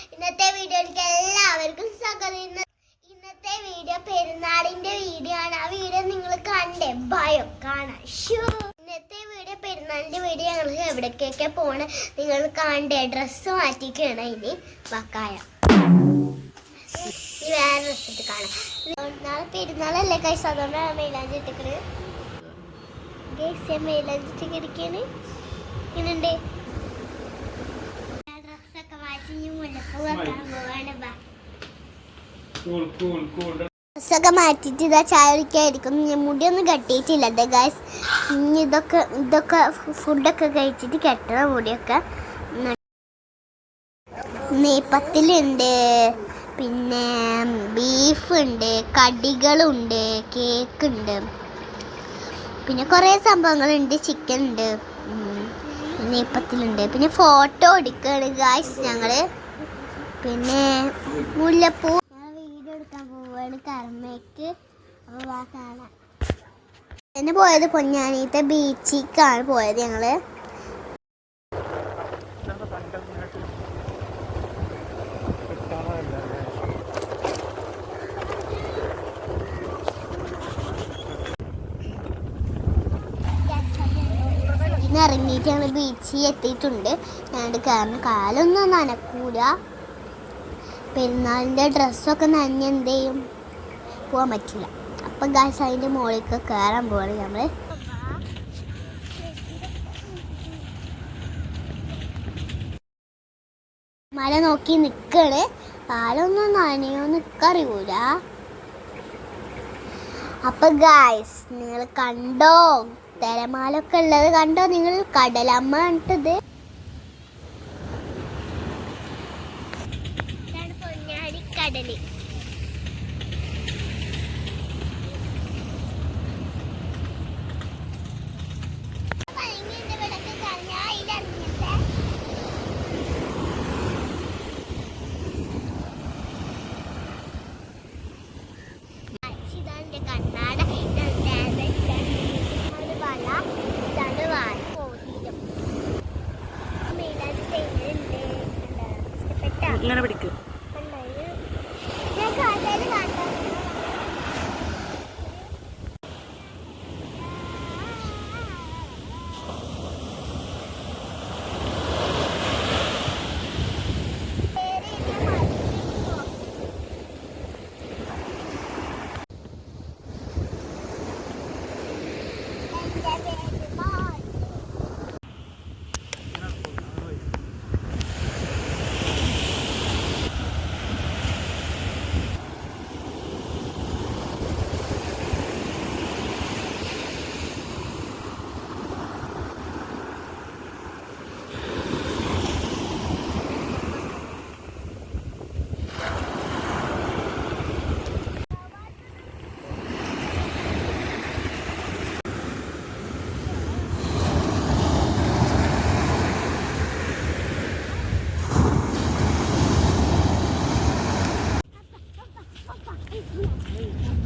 ഇന്നത്തെ വീഡിയോയിലേക്ക് എല്ലാവർക്കും സ്വാഗതം. ഇന്ന ഇന്നത്തെ വീഡിയോ പെരുന്നാളിന്റെ വീഡിയോ ആണ്. ആ വീഡിയോ നിങ്ങൾ കണ്ടേ? ഭയം കാണാൻ. ഷൂ ഇന്നത്തെ വീഡിയോ പെരുന്നാളിന്റെ വീഡിയോ ഞങ്ങൾ എവിടേക്കൊക്കെ പോണ? നിങ്ങൾ കണ്ടേ? ഡ്രസ്സ് മാറ്റിക്കാണ് ഇനി വക്കായ വേറെ ഡ്രസ് ഇട്ട് കാണാം. നാളെ പെരുന്നാളല്ലേ കൈ സാധാരണ മെയിലാഞ്ചി ഇട്ടിക്കണ് മെയിലാഞ്ചി ഇട്ട് കിടക്കാണ് ഇങ്ങനെയുണ്ട് ഡ്രസ്സൊക്കെ മാറ്റി ഇനി മുല്ലപ്പൂ വെക്കാൻ പോവാണ് ബാ കൂൾ കൂൾ കൂൾ ഡ്രസ്സൊക്കെ മാറ്റിയിട്ട് ഇതാ ചായ കുടിക്കായിരിക്കും മുടിയൊന്നും കെട്ടിയിട്ടില്ല അതെ ഗായ്സ് ഇനി ഇതൊക്കെ ഇതൊക്കെ ഫുഡൊക്കെ കഴിച്ചിട്ട് കെട്ടണം മുടിയൊക്കെ. നെയ്പ്പത്തിലുണ്ട് പിന്നെ ബീഫ് ഉണ്ട് കടികളുണ്ട് കേക്ക് ഉണ്ട് പിന്നെ കുറേ സംഭവങ്ങളുണ്ട് ചിക്കൻ ഉണ്ട്. നെയ്പ്പത്തിലുണ്ട് പിന്നെ ഫോട്ടോ എടുക്കുകയാണ് ഗായ്സ് ഞങ്ങൾ. പിന്നെ മുല്ലപ്പൂ. ഞാൻ വീഡിയോ എടുക്കാൻ പോവാണ് കർമ്മയ്ക്ക്. അപ്പോൾ കാണാം. പിന്നെ പോയത് പൊന്നാനീത്തെ ബീച്ചിക്കാണ് പോയത് ഞങ്ങൾ. ഇറങ്ങിയിട്ട് ഞങ്ങൾ ബീച്ചിൽ എത്തിയിട്ടുണ്ട്. ഞങ്ങളുടെ കാരണം കാലൊന്നും നനക്കൂല പെരുന്നാളിന്റെ ഡ്രസ്സൊക്കെ നനഞ്ഞ് എന്ത് ചെയ്യും? പോകാൻ പറ്റില്ല. അപ്പം ഗാസ് അതിന്റെ മുകളിലേക്ക് കയറാൻ പോവാണ് നമ്മൾ മല നോക്കി നിൽക്കണ് കാലൊന്നും നനയോ നിൽക്കറിയൂല അപ്പൊ ഗായ്സ് നിങ്ങൾ കണ്ടോ? തിരമാലൊക്കെ ഉള്ളത് കണ്ടോ? നിങ്ങൾ കടലമ്മ കണ്ടത് ഇങ്ങനെ പിടിക്ക് ഞാൻ കാട്ടാൽ കാട്ടാ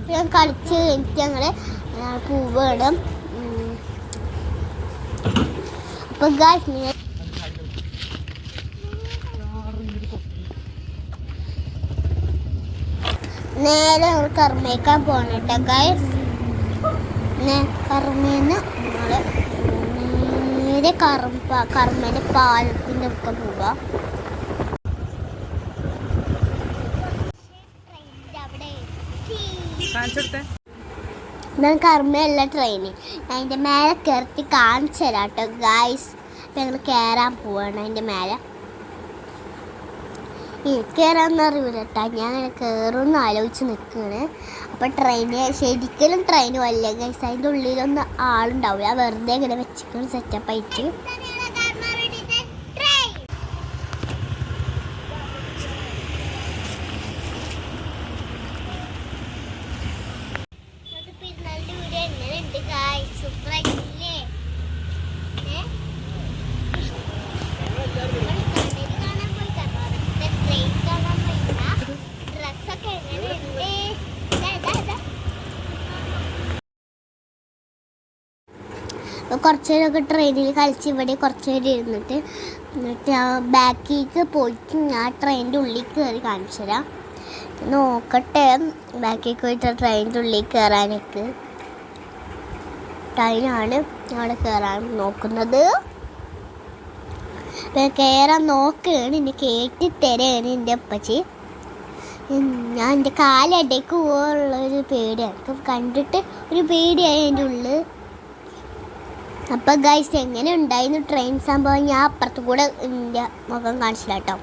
ഞാൻ കളിച്ച് എനിക്ക് ഞങ്ങൾ പൂവ് ഇടും ഉം. അപ്പൊ നിങ്ങൾ നേരെ ഞങ്ങൾ കർമ്മേക്കാൻ പോകണം കേട്ടോ ഗായ്സ് കർമ്മേന്ന് നമ്മൾ നേരെ കർമ്മ കറുമേന്റെ പാലത്തിന്റെ ഒക്കെ പോവാ ഞാൻ കർമ്മയുള്ള ട്രെയിനിങ് അതിന്റെ മേലെ കയറി കാണിച്ചു തരാം കേട്ടോ ഗായ്സ് ഞങ്ങൾ കയറാൻ പോവാണ് അതിന്റെ മേലെ. എനിക്ക് കയറാമെന്ന് അറിയില്ല കേട്ടോ ഞാൻ അങ്ങനെ കയറുമെന്ന് ആലോചിച്ച് നിൽക്കുകയാണ് അപ്പം ട്രെയിന് ശരിക്കലും ട്രെയിൻ വല്ല ഗൈസ് അതിന്റെ ഉള്ളിലൊന്നും ആളുണ്ടാവില്ല വെറുതെ ഇങ്ങനെ വെച്ചിട്ട് സെറ്റപ്പ് ആയിട്ട് പെരുന്നാളിന്റെ വീഡിയോ എങ്ങനെയുണ്ട് ഗായ്സ് സൂപ്പർ ആയിട്ടില്ലേ ഡ്രസ്സൊക്കെ എങ്ങനെയുണ്ട് ഇതാ, ഇതാ, ഇതാ. അപ്പൊ കുറച്ച് നേരമൊക്കെ ട്രെയിനിൽ കളിച്ച് ഇവിടെ കുറച്ച് നേരം ഇരുന്നിട്ട് എന്നിട്ട് ആ ബാക്കിലേക്ക് പോയിട്ട് ഞാൻ ട്രെയിനിന്റെ ഉള്ളിൽ കയറി കാണിച്ചു തരാം നോക്കട്ടെ ബാക്കിൽ പോയിട്ട് ട്രെയിനിന്റെ ഉള്ളിൽ കയറാനൊക്കെ. ട്രെയിനാണ് അവിടെ കയറാൻ നോക്കുന്നത്. കയറാൻ നോക്കുകയാണ് എന്നെ കയറ്റി തരാണ് എന്റെ അപ്പച്ചി. ഞാൻ എന്റെ കാലടേക്ക് പോകാനുള്ള ഒരു പേടിയാണ് ഇപ്പം കണ്ടിട്ട് ഒരു പേടിയായി എന്റെ ഉള്ളിൽ അപ്പം ഗൈസ് എങ്ങനെ ഉണ്ടായിരുന്നു ട്രെയിൻ സംഭവം? ഞാൻ അപ്പുറത്ത് കൂടെ എന്റെ മുഖം കാണിച്ചില്ല കേട്ടോ.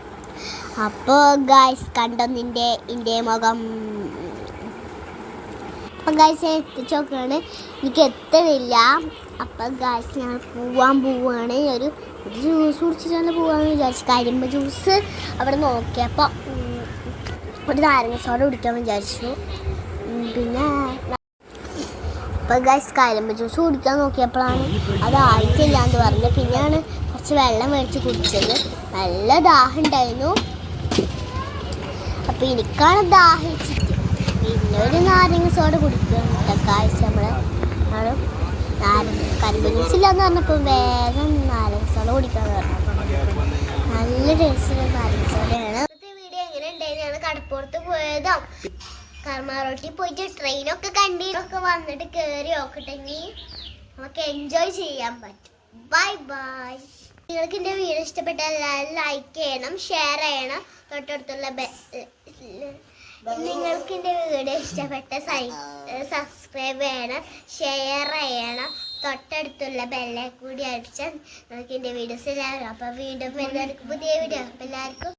അപ്പോൾ ഗൈസ് കണ്ടോ നിന്റെ എന്റെ മുഖം? അപ്പം ഞാൻ എത്തിച്ചു നോക്കുകയാണ് എനിക്ക് എത്തണില്ല? അപ്പം ഗൈസ് ഞാൻ പോവാൻ പോവുകയാണ് ഒരു ഒരു ജ്യൂസ് കുടിച്ചിട്ടാണ് പോവാന്ന് വിചാരിച്ചു. കരിമ്പ് ജ്യൂസ് അവിടെ നോക്കിയപ്പോൾ ഒരു നാരങ്ങ സോഡ കുടിക്കാൻ വിചാരിച്ചു. പിന്നെ അപ്പം ഗൈസ് കരിമ്പ് ജ്യൂസ് കുടിക്കാൻ നോക്കിയപ്പോഴാണ് അത് ആയിട്ടില്ല എന്ന് പറഞ്ഞു പിന്നെയാണ് കുറച്ച് വെള്ളം മേടിച്ച് കുടിച്ചത്. നല്ല ദാഹം ഉണ്ടായിരുന്നു. അപ്പം എനിക്കാണ് ദാഹിച്ചിട്ട് പിന്നെ ഒരു നാരങ്ങ സോഡ കുടിക്കുക കാഴ്ച നമ്മൾ നമ്മൾ നാരങ്ങ കരിമ്പ് പറഞ്ഞപ്പോൾ വേഗം നാരങ്ങ സോഡ കുടിക്കാൻ പറഞ്ഞു. നല്ല ടേസ്റ്റുള്ള നാരങ്ങ സോഡയാണ്. വീഡിയോ എങ്ങനെ ഉണ്ടായിരുന്നു? കടപ്പുറത്ത് പോയതോ. കർമാറോട്ടി പോയിട്ട് ട്രെയിനൊക്കെ കണ്ടിട്ടൊക്കെ വന്നിട്ട് കയറി നോക്കട്ടെങ്കിൽ നമുക്ക് എൻജോയ് ചെയ്യാൻ പറ്റും. ബൈ ബൈ നിങ്ങൾക്ക് എന്റെ വീഡിയോ ഇഷ്ടപ്പെട്ടാൽ എല്ലാവരും ലൈക്ക് ചെയ്യണം ഷെയർ ചെയ്യണം. തൊട്ടടുത്തുള്ള ബെ- നിങ്ങൾക്ക് എന്റെ വീഡിയോ ഇഷ്ടപ്പെട്ട സബ്സ്ക്രൈബ് ചെയ്യണം ഷെയർ ചെയ്യണം. തൊട്ടടുത്തുള്ള ബെല്ലെ കൂടി അടിച്ചാൽ നിങ്ങൾക്ക് എന്റെ വീഡിയോസ് എല്ലാവരും അപ്പോൾ വീണ്ടും എല്ലാവർക്കും പുതിയ വീഡിയോ എല്ലാവർക്കും